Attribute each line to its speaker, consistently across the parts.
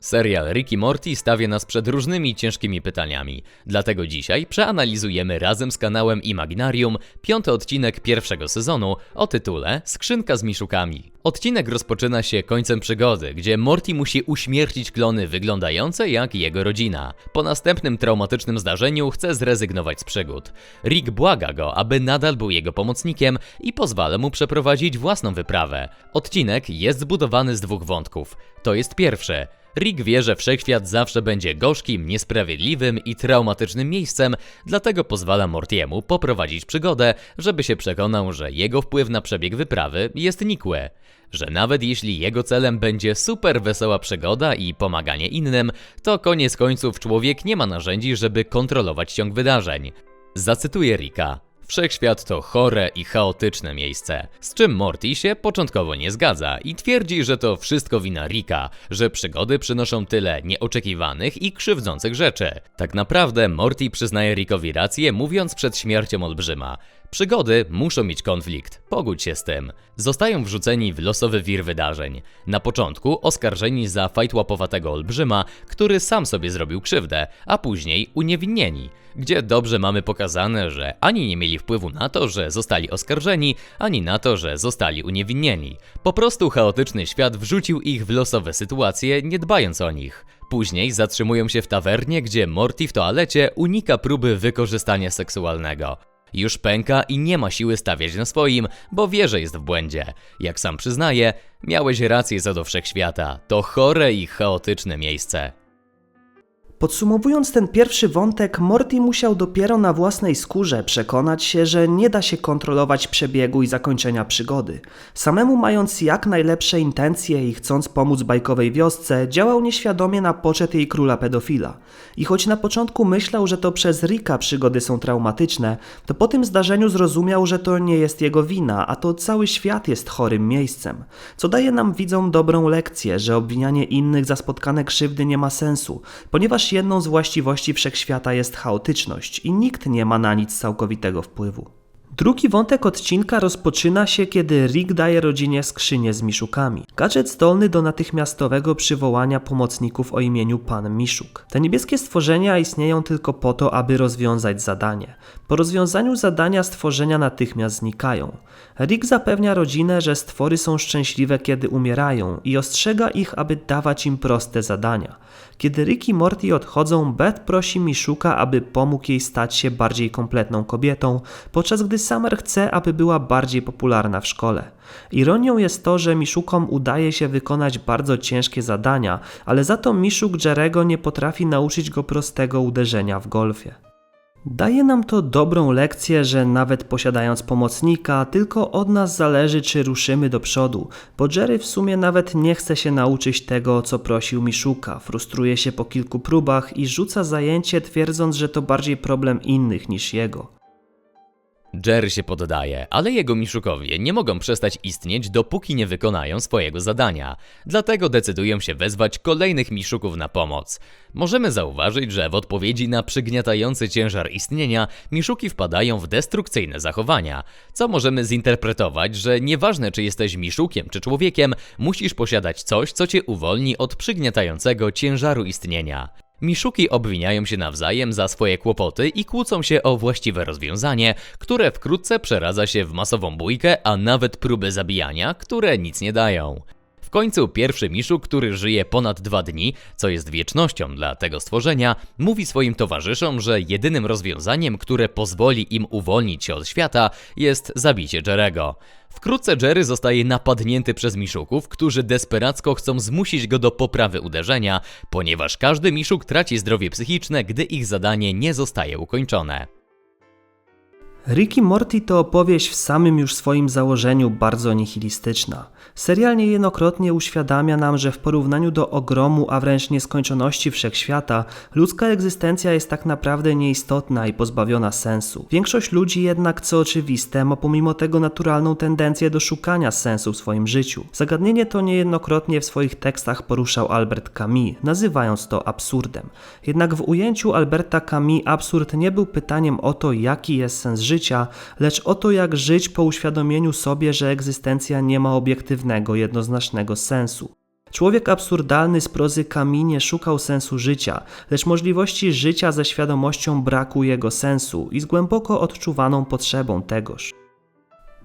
Speaker 1: Serial Rick i Morty stawia nas przed różnymi ciężkimi pytaniami, dlatego dzisiaj przeanalizujemy razem z kanałem Imaginarium piąty odcinek pierwszego sezonu o tytule Skrzynka z miszukami. Odcinek rozpoczyna się końcem przygody, gdzie Morty musi uśmiercić klony wyglądające jak jego rodzina. Po następnym traumatycznym zdarzeniu chce zrezygnować z przygód. Rick błaga go, aby nadal był jego pomocnikiem i pozwala mu przeprowadzić własną wyprawę. Odcinek jest zbudowany z dwóch wątków. To jest pierwszy. Rick wie, że wszechświat zawsze będzie gorzkim, niesprawiedliwym i traumatycznym miejscem, dlatego pozwala Mortiemu poprowadzić przygodę, żeby się przekonał, że jego wpływ na przebieg wyprawy jest nikły. Że nawet jeśli jego celem będzie super wesoła przygoda i pomaganie innym, to koniec końców człowiek nie ma narzędzi, żeby kontrolować ciąg wydarzeń. Zacytuję Ricka. Wszechświat to chore i chaotyczne miejsce, z czym Morty się początkowo nie zgadza i twierdzi, że to wszystko wina Rika, że przygody przynoszą tyle nieoczekiwanych i krzywdzących rzeczy. Tak naprawdę Morty przyznaje Rickowi rację, mówiąc przed śmiercią olbrzyma. Przygody muszą mieć konflikt, pogódź się z tym. Zostają wrzuceni w losowy wir wydarzeń. Na początku oskarżeni za fajt łapowatego olbrzyma, który sam sobie zrobił krzywdę, a później uniewinnieni, gdzie dobrze mamy pokazane, że ani nie mieli wpływu na to, że zostali oskarżeni, ani na to, że zostali uniewinnieni. Po prostu chaotyczny świat wrzucił ich w losowe sytuacje, nie dbając o nich. Później zatrzymują się w tawernie, gdzie Morty w toalecie unika próby wykorzystania seksualnego. Już pęka i nie ma siły stawiać na swoim, bo wie, że jest w błędzie. Jak sam przyznaje, miałeś rację co do wszechświata. To chore i chaotyczne miejsce.
Speaker 2: Podsumowując ten pierwszy wątek, Morty musiał dopiero na własnej skórze przekonać się, że nie da się kontrolować przebiegu i zakończenia przygody. Samemu mając jak najlepsze intencje i chcąc pomóc bajkowej wiosce, działał nieświadomie na poczet jej króla pedofila. I choć na początku myślał, że to przez Rika przygody są traumatyczne, to po tym zdarzeniu zrozumiał, że to nie jest jego wina, a to cały świat jest chorym miejscem. Co daje nam widzom dobrą lekcję, że obwinianie innych za spotkane krzywdy nie ma sensu, ponieważ jedną z właściwości wszechświata jest chaotyczność i nikt nie ma na nic całkowitego wpływu. Drugi wątek odcinka rozpoczyna się, kiedy Rick daje rodzinie skrzynię z miszukami. Gadżet zdolny do natychmiastowego przywołania pomocników o imieniu Pan Miszuk. Te niebieskie stworzenia istnieją tylko po to, aby rozwiązać zadanie. Po rozwiązaniu zadania stworzenia natychmiast znikają. Rick zapewnia rodzinę, że stwory są szczęśliwe, kiedy umierają i ostrzega ich, aby dawać im proste zadania. Kiedy Rick i Morty odchodzą, Beth prosi Miszuka, aby pomógł jej stać się bardziej kompletną kobietą, podczas gdy Summer chce, aby była bardziej popularna w szkole. Ironią jest to, że Miszukom udaje się wykonać bardzo ciężkie zadania, ale za to Miszuk Jerego nie potrafi nauczyć go prostego uderzenia w golfie. Daje nam to dobrą lekcję, że nawet posiadając pomocnika, tylko od nas zależy, czy ruszymy do przodu, bo Jerry w sumie nawet nie chce się nauczyć tego, co prosił Miszuka, frustruje się po kilku próbach i rzuca zajęcie, twierdząc, że to bardziej problem innych niż jego.
Speaker 1: Jerry się poddaje, ale jego miszukowie nie mogą przestać istnieć, dopóki nie wykonają swojego zadania. Dlatego decydują się wezwać kolejnych miszuków na pomoc. Możemy zauważyć, że w odpowiedzi na przygniatający ciężar istnienia, miszuki wpadają w destrukcyjne zachowania, co możemy zinterpretować, że nieważne czy jesteś miszukiem czy człowiekiem, musisz posiadać coś, co cię uwolni od przygniatającego ciężaru istnienia. Miszuki obwiniają się nawzajem za swoje kłopoty i kłócą się o właściwe rozwiązanie, które wkrótce przeradza się w masową bójkę, a nawet próby zabijania, które nic nie dają. W końcu pierwszy Miszu, który żyje ponad dwa dni, co jest wiecznością dla tego stworzenia, mówi swoim towarzyszom, że jedynym rozwiązaniem, które pozwoli im uwolnić się od świata, jest zabicie Jerego. Wkrótce Jerry zostaje napadnięty przez Miszuków, którzy desperacko chcą zmusić go do poprawy uderzenia, ponieważ każdy Miszuk traci zdrowie psychiczne, gdy ich zadanie nie zostaje ukończone.
Speaker 2: Rick i Morty to opowieść w samym już swoim założeniu bardzo nihilistyczna. Serial niejednokrotnie uświadamia nam, że w porównaniu do ogromu, a wręcz nieskończoności wszechświata, ludzka egzystencja jest tak naprawdę nieistotna i pozbawiona sensu. Większość ludzi jednak, co oczywiste, ma pomimo tego naturalną tendencję do szukania sensu w swoim życiu. Zagadnienie to niejednokrotnie w swoich tekstach poruszał Albert Camus, nazywając to absurdem. Jednak w ujęciu Alberta Camus absurd nie był pytaniem o to, jaki jest sens życia, lecz o to, jak żyć po uświadomieniu sobie, że egzystencja nie ma obiektywnego, jednoznacznego sensu. Człowiek absurdalny z prozy Kami nie szukał sensu życia, lecz możliwości życia ze świadomością braku jego sensu i z głęboko odczuwaną potrzebą tegoż.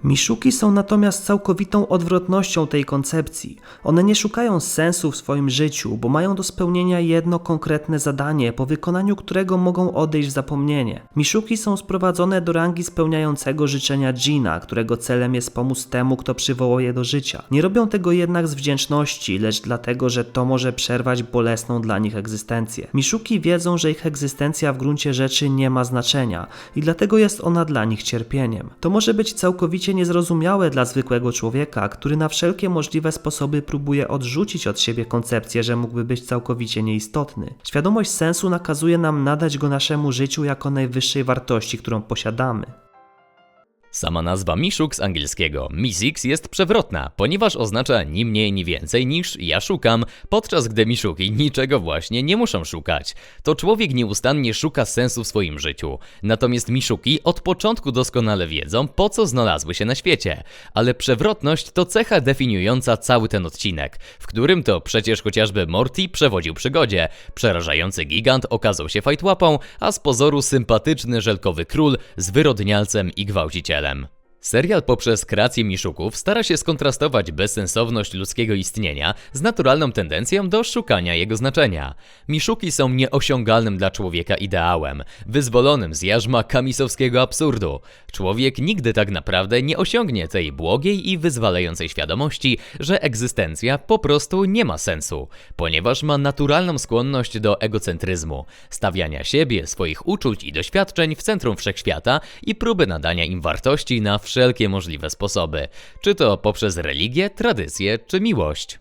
Speaker 2: Miszuki są natomiast całkowitą odwrotnością tej koncepcji. One nie szukają sensu w swoim życiu, bo mają do spełnienia jedno konkretne zadanie, po wykonaniu którego mogą odejść w zapomnienie. Miszuki są sprowadzone do rangi spełniającego życzenia dżina, którego celem jest pomóc temu, kto przywołał je do życia. Nie robią tego jednak z wdzięczności, lecz dlatego, że to może przerwać bolesną dla nich egzystencję. Miszuki wiedzą, że ich egzystencja w gruncie rzeczy nie ma znaczenia i dlatego jest ona dla nich cierpieniem. To może być całkowicie niezrozumiałe dla zwykłego człowieka, który na wszelkie możliwe sposoby próbuje odrzucić od siebie koncepcję, że mógłby być całkowicie nieistotny. Świadomość sensu nakazuje nam nadać go naszemu życiu jako najwyższej wartości, którą posiadamy.
Speaker 1: Sama nazwa Mishuk z angielskiego Misix jest przewrotna, ponieważ oznacza ni mniej ni więcej niż ja szukam, podczas gdy Miszuki niczego właśnie nie muszą szukać. To człowiek nieustannie szuka sensu w swoim życiu, natomiast Miszuki od początku doskonale wiedzą, po co znalazły się na świecie. Ale przewrotność to cecha definiująca cały ten odcinek, w którym to przecież chociażby Morty przewodził przygodzie, przerażający gigant okazał się fajtłapą, a z pozoru sympatyczny żelkowy król zwyrodnialcem i gwałcicielem. them, Serial poprzez kreację miszuków stara się skontrastować bezsensowność ludzkiego istnienia z naturalną tendencją do szukania jego znaczenia. Miszuki są nieosiągalnym dla człowieka ideałem, wyzwolonym z jarzma kamisowskiego absurdu. Człowiek nigdy tak naprawdę nie osiągnie tej błogiej i wyzwalającej świadomości, że egzystencja po prostu nie ma sensu, ponieważ ma naturalną skłonność do egocentryzmu, stawiania siebie, swoich uczuć i doświadczeń w centrum wszechświata i próby nadania im wartości na wszelkie możliwe sposoby, czy to poprzez religię, tradycję czy miłość.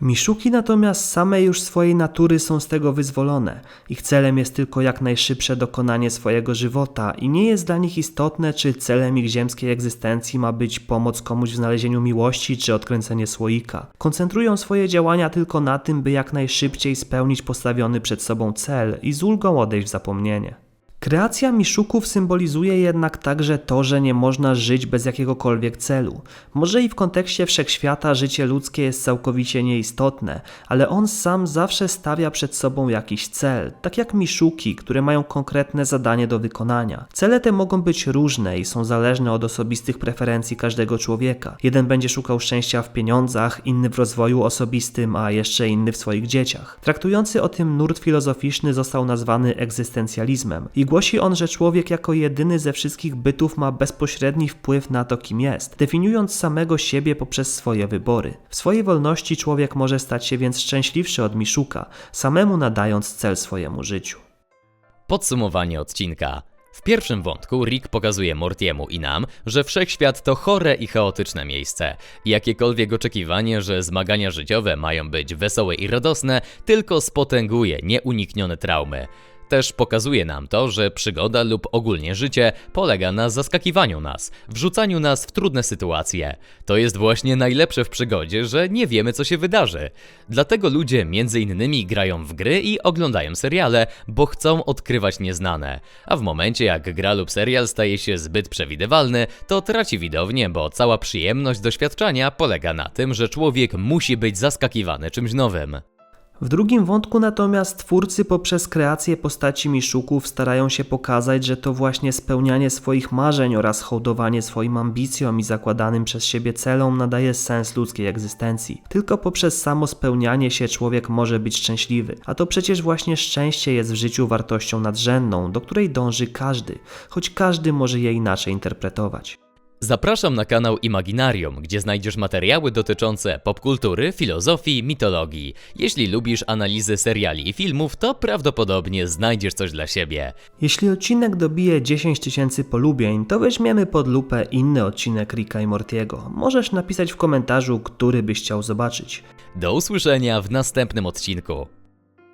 Speaker 2: Miszuki natomiast same już swojej natury są z tego wyzwolone. Ich celem jest tylko jak najszybsze dokonanie swojego żywota i nie jest dla nich istotne, czy celem ich ziemskiej egzystencji ma być pomoc komuś w znalezieniu miłości, czy odkręcenie słoika. Koncentrują swoje działania tylko na tym, by jak najszybciej spełnić postawiony przed sobą cel i z ulgą odejść w zapomnienie. Kreacja miszuków symbolizuje jednak także to, że nie można żyć bez jakiegokolwiek celu. Może i w kontekście wszechświata życie ludzkie jest całkowicie nieistotne, ale on sam zawsze stawia przed sobą jakiś cel, tak jak miszuki, które mają konkretne zadanie do wykonania. Cele te mogą być różne i są zależne od osobistych preferencji każdego człowieka. Jeden będzie szukał szczęścia w pieniądzach, inny w rozwoju osobistym, a jeszcze inny w swoich dzieciach. Traktujący o tym nurt filozoficzny został nazwany egzystencjalizmem i głosi on, że człowiek jako jedyny ze wszystkich bytów ma bezpośredni wpływ na to, kim jest, definiując samego siebie poprzez swoje wybory. W swojej wolności człowiek może stać się więc szczęśliwszy od Miszuka, samemu nadając cel swojemu życiu.
Speaker 1: Podsumowanie odcinka. W pierwszym wątku Rick pokazuje Mortiemu i nam, że wszechświat to chore i chaotyczne miejsce. Jakiekolwiek oczekiwanie, że zmagania życiowe mają być wesołe i radosne, tylko spotęguje nieuniknione traumy. Też pokazuje nam to, że przygoda lub ogólnie życie polega na zaskakiwaniu nas, wrzucaniu nas w trudne sytuacje. To jest właśnie najlepsze w przygodzie, że nie wiemy co się wydarzy. Dlatego ludzie między innymi grają w gry i oglądają seriale, bo chcą odkrywać nieznane. A w momencie jak gra lub serial staje się zbyt przewidywalny, to traci widownię, bo cała przyjemność doświadczenia polega na tym, że człowiek musi być zaskakiwany czymś nowym.
Speaker 2: W drugim wątku natomiast twórcy poprzez kreację postaci Miszuków starają się pokazać, że to właśnie spełnianie swoich marzeń oraz hołdowanie swoim ambicjom i zakładanym przez siebie celom nadaje sens ludzkiej egzystencji. Tylko poprzez samo spełnianie się człowiek może być szczęśliwy, a to przecież właśnie szczęście jest w życiu wartością nadrzędną, do której dąży każdy, choć każdy może je inaczej interpretować.
Speaker 1: Zapraszam na kanał Imaginarium, gdzie znajdziesz materiały dotyczące popkultury, filozofii, mitologii. Jeśli lubisz analizy seriali i filmów, to prawdopodobnie znajdziesz coś dla siebie.
Speaker 2: Jeśli odcinek dobije 10 tysięcy polubień, to weźmiemy pod lupę inny odcinek Ricka i Mortiego. Możesz napisać w komentarzu, który byś chciał zobaczyć.
Speaker 1: Do usłyszenia w następnym odcinku.